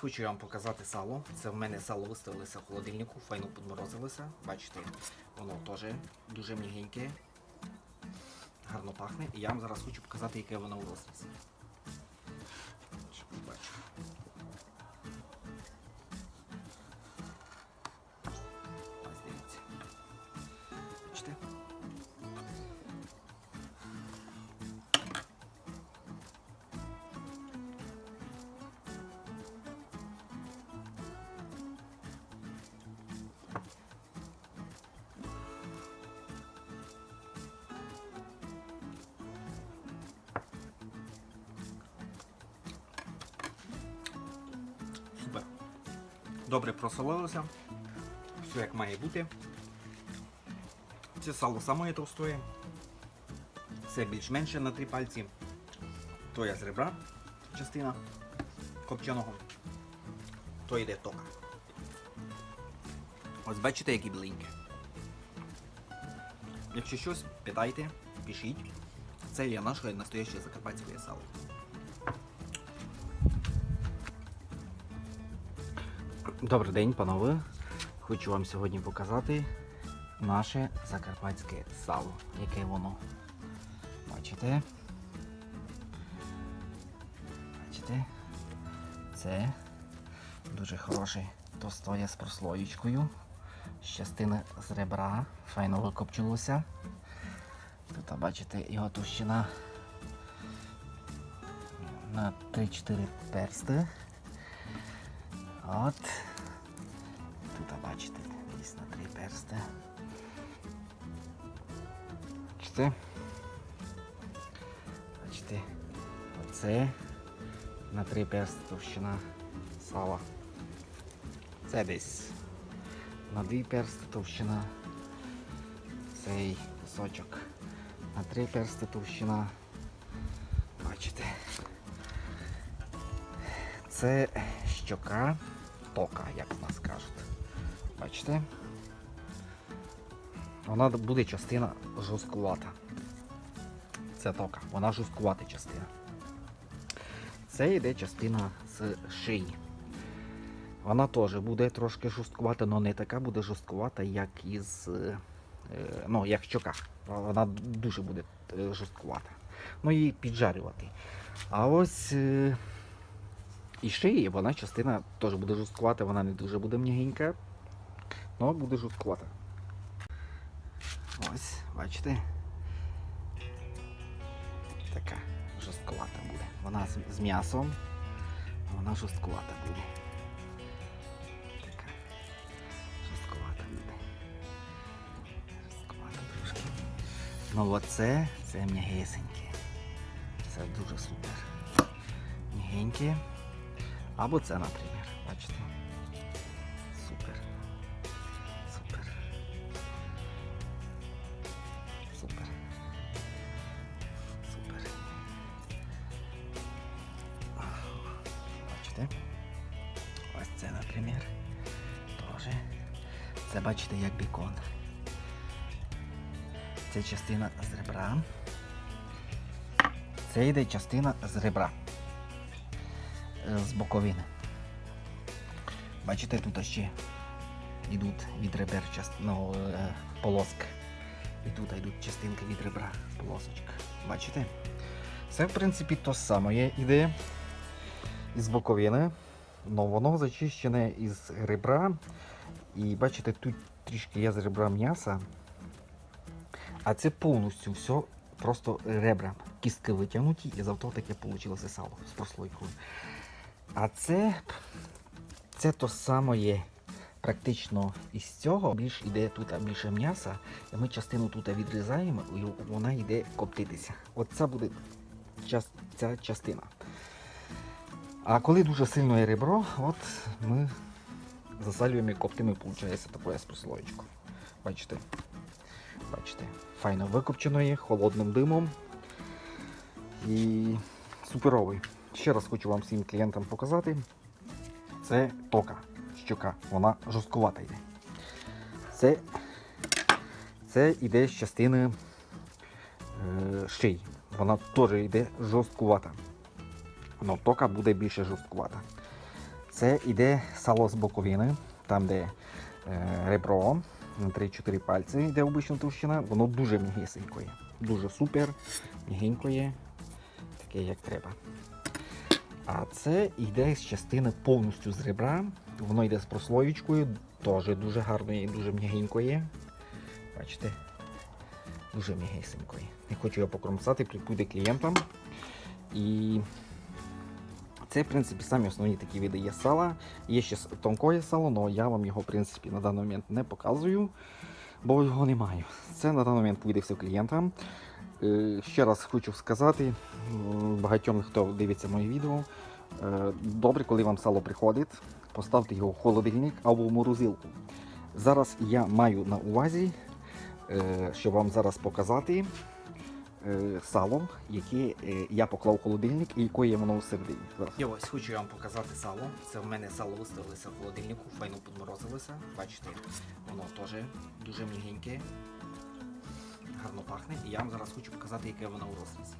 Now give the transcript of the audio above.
Хочу вам показати сало. Це в мене сало виставилося в холодильнику, файно підморозилося. Бачите, воно теж дуже м'ягеньке, гарно пахне. І я вам зараз хочу показати, яке воно в розрізі. Добре просолилося. Все як має бути. Це сало саме товстоє. Це більш-менше на три пальці. То є з ребра частина копченого. То йде тока. Ось бачите, які біленькі. Якщо щось, питайте, пишіть. Це є наше настояще закарпатське сало. Добрий день, панове. Хочу вам сьогодні показати наше закарпатське сало. Яке воно. Бачите? Бачите? Це дуже хороше тостоє з прослоєчкою. З частини з ребра. Файно викопчилося. Тут бачите його товщина на 3-4 персти. От. Бачите, дійсно три персти. Бачите? Бачите, оце на три персти товщина сала. Це десь на дві персти товщина цей кусочок. На три персти товщина. Бачите. Це щока тока, як в нас кажуть. Бачите? Вона буде частина жорсткувата. Це тока, вона жорсткувата частина. Це йде частина з шиї. Вона теж буде трошки жорсткувата, але не така буде жорсткувата, як із. е, Ну, як щока. Вона дуже буде е, жорсткувата. Ну її піджарювати. А ось. е, і шиї, вона частина теж буде жорсткувата, вона не дуже буде м'ягенька, але буде жорсткувата. Ось, бачите? Така жорсткувата буде. Вона з, м'ясом, а вона жорсткувата буде. Така буде. Жорсткувата трошки. Ну оце, це м'ягесеньке. Це дуже супер. М'ягеньке. Або це, наприклад, бачите. Супер. Супер. Бачите? Ось це, наприклад. Тоже. Це бачите як бікон. Це частина з ребра. Це йде частина з ребра з боковини. Бачите, тут ще йдуть від ребер ну, е, полоски. І тут йдуть частинки від ребра, полосочка. Бачите? Це, в принципі, то саме іде із боковини, але воно зачищене із ребра. І бачите, тут трішки є з ребра м'яса. А це повністю все просто ребра. Кістки витягнуті, і завтра таке вийшло сало з прослойкою. А це, це то саме практично із цього. Більш іде тут більше м'яса, і ми частину тут відрізаємо, і вона йде коптитися. От це буде ця частина. А коли дуже сильно є ребро, от ми засалюємо і коптимо, виходить таке з. Бачите? Бачите, файно викопчено є, холодним димом. І суперовий. Ще раз хочу вам всім клієнтам показати. Це тока, щока, вона жорсткувата йде. Це, це йде з частини е, шиї. Вона теж йде жорсткувата. Но тока буде більше жорсткувата. Це іде сало з боковини, там, де е, ребро, на 3-4 пальці йде обична товщина, воно дуже м'ягесенько є. Дуже супер, м'ягенько є, таке як треба. А це йде з частини повністю з ребра. Воно йде з прослоєчкою, теж дуже гарно є і дуже м'ягенько є. Бачите? Дуже м'ягесенько є. Не хочу його покромсати, прикуде клієнтам. І це, в принципі, самі основні такі види є сала. Є ще тонкое сало, але я вам його, в принципі, на даний момент не показую, бо його не маю. Це на даний момент вийде все клієнтам. Е, Ще раз хочу сказати багатьом, хто дивиться моє відео. е, Добре, коли вам сало приходить, поставте його в холодильник або в морозилку. Зараз я маю на увазі, е, щоб вам зараз показати сало, яке я поклав в холодильник і яке є воно всередині. Зараз. Я ось хочу вам показати сало. Це в мене сало виставилося в холодильнику, файно підморозилося. Бачите, воно теж дуже м'ягеньке, гарно пахне. І я вам зараз хочу показати, яке воно у розрізі.